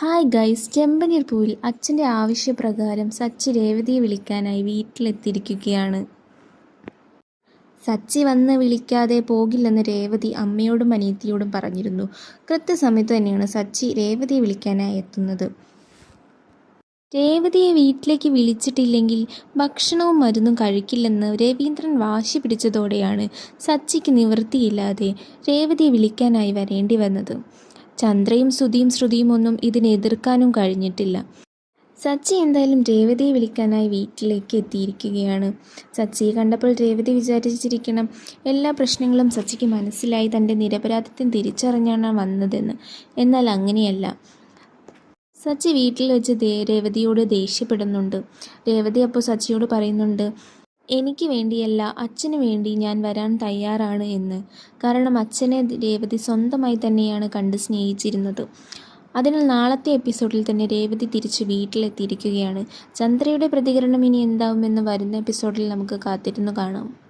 Hi guys ചെമ്പനീർ പൂവിൽ അച്ഛന്റെ ആവശ്യപ്രകാരം സച്ചി രേവതിയെ വിളിക്കാനായി വീട്ടിലെത്തിയിരിക്കുകയാണ്. സച്ചി വന്ന് വിളിക്കാതെ പോകില്ലെന്ന് രേവതി അമ്മയോടും അനിയത്തിയോടും പറഞ്ഞിരുന്നു. കൃത്യസമയത്ത് തന്നെയാണ് സച്ചി രേവതിയെ വിളിക്കാനായി എത്തുന്നത്. രേവതിയെ വീട്ടിലേക്ക് വിളിച്ചിട്ടില്ലെങ്കിൽ ഭക്ഷണവും മരുന്നും കഴിക്കില്ലെന്ന് രവീന്ദ്രൻ വാശി പിടിച്ചതോടെയാണ് സച്ചിക്ക് നിവൃത്തിയില്ലാതെ രേവതിയെ വിളിക്കാനായി വരേണ്ടി വന്നത്. ചന്ദ്രയും ശ്രുതിയും ശ്രുതിയും ഒന്നും ഇതിനെ എതിർക്കാനും കഴിഞ്ഞിട്ടില്ല. സച്ചി എന്തായാലും രേവതിയെ വിളിക്കാനായി വീട്ടിലേക്ക് എത്തിയിരിക്കുകയാണ്. സച്ചിയെ കണ്ടപ്പോൾ രേവതി വിചാരിച്ചിരിക്കണം എല്ലാ പ്രശ്നങ്ങളും സച്ചിക്ക് മനസ്സിലായി തന്റെ നിരപരാധിത്വം തിരിച്ചറിഞ്ഞാണ് വന്നതെന്ന്. എന്നാൽ അങ്ങനെയല്ല. സച്ചി വീട്ടിൽ വെച്ച് രേവതിയോട് ദേഷ്യപ്പെടുന്നുണ്ട്. രേവതി അപ്പോൾ സച്ചിയോട് പറയുന്നുണ്ട് എനിക്ക് വേണ്ടിയല്ല അച്ഛന് വേണ്ടി ഞാൻ വരാൻ തയ്യാറാണ് എന്ന്. കാരണം അച്ഛനെ രേവതി സ്വന്തമായി തന്നെയാണ് കണ്ട് സ്നേഹിച്ചിരുന്നത്. അതിനാൽ നാളത്തെ എപ്പിസോഡിൽ തന്നെ രേവതി തിരിച്ച് വീട്ടിലെത്തിയിരിക്കുകയാണ്. ചന്ദ്രയുടെ പ്രതികരണം ഇനി എന്താവുമെന്ന് വരുന്ന എപ്പിസോഡിൽ നമുക്ക് കാത്തിരുന്നു കാണാം.